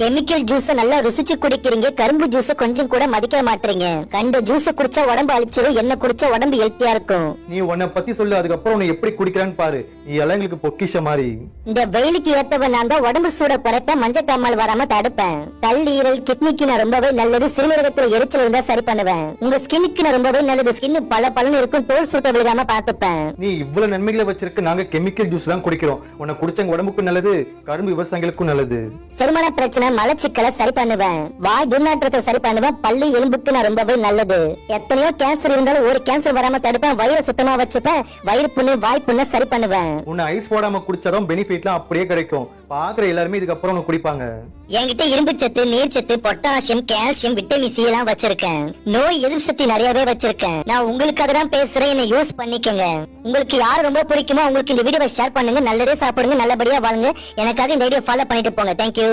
Chemical juice நல்லா ருசிச்சு குடிக்கிறீங்க கரும்பு ஜூஸ் கொஞ்சம் கூட மதிக்க மாட்டீங்க. கண்ட ஜூஸ் குடிச்சா உடம்பு அழிச்சிரும் என்ன குடிச்சா உடம்பு ஹெல்த்தியா இருக்கும். நீ உன்னை பத்தி சொல்லு அதுக்கப்புறம் உன்னை எப்படி குடிக்கிறான்னு பாரு. நீ எல்லாம் எங்களுக்கு பொக்கிஷ மாதிரி. இந்த வெயிலுக்கு ஏத்தவன் நான் தான் உடம்பு சூட குறைப்பேன் மஞ்சள் காமால் வராம தடுப்பேன். கல்லீரல் கிட்னிக்கு நான் ரொம்பவே நல்லது சிறுநீரகத்துல எரிச்சல் இருந்தா சரி பண்ணுவேன். உங்க ஸ்கின்னுக்கு நான் ரொம்பவே நல்லது ஸ்கின் பல பலன்னு இருக்கும் தோல் சுட்ட விழுகாம பாத்துப்பேன் நீ இவ்வளவு நன்மைகளை வச்சிருக்க நாங்க கெமிக்கல் ஜூஸ் தான் குடிக்கிறோம். உன்னை குடிச்சவங்க உடம்புக்கும் நல்லது கரும்பு விவசாயிகளுக்கும் நல்லது. செரிமான பிரச்சனை மலச்சிக்கலை சரி பண்ணுவேன். வாய் துர்நாற்றத்தை சரி பண்ணுவேன். பல்லு எலும்புக்கு நான் ரொம்பவே நல்லது. எத்தனையோ கேன்சர் இருந்தாலும் ஒரு கேன்சர் வராம தடுப்பேன். வயிறை சுத்தமா வச்சுப்பேன். வயிறு புண்ணு வாய் புண்ணை சரி பண்ணுவேன். உன்னை ஐஸ் போடாம குடிச்சாதான் பெனிஃபிட்லாம் அப்படியே கிடைக்கும். பாக்குற எல்லாருமே இதுக்கப்புறம் உன்னை குடிப்பாங்க. என்கிட்ட இரும்பு சத்து நீர் சத்து பொட்டாசியம் கால்சியம் விட்டமின் சி எல்லாம் வச்சிருக்கேன். நோய் எதிர்ப்பு சக்தி நிறையவே வச்சிருக்கேன். நான் உங்களுக்காக தான் பேசுறேன். என்ன யூஸ் பண்ணிக்கங்க. உங்களுக்கு யார் ரொம்ப பிடிக்குமோ உங்களுக்கு இந்த வீடியோவை ஷேர் பண்ணுங்க. நல்லதே சாப்பிடுங்க. நல்லபடியா வாழுங்க. எனக்காக இந்த வீடியோ ஃபாலோ பண்ணிட்டு போங்க. தேங்க்யூ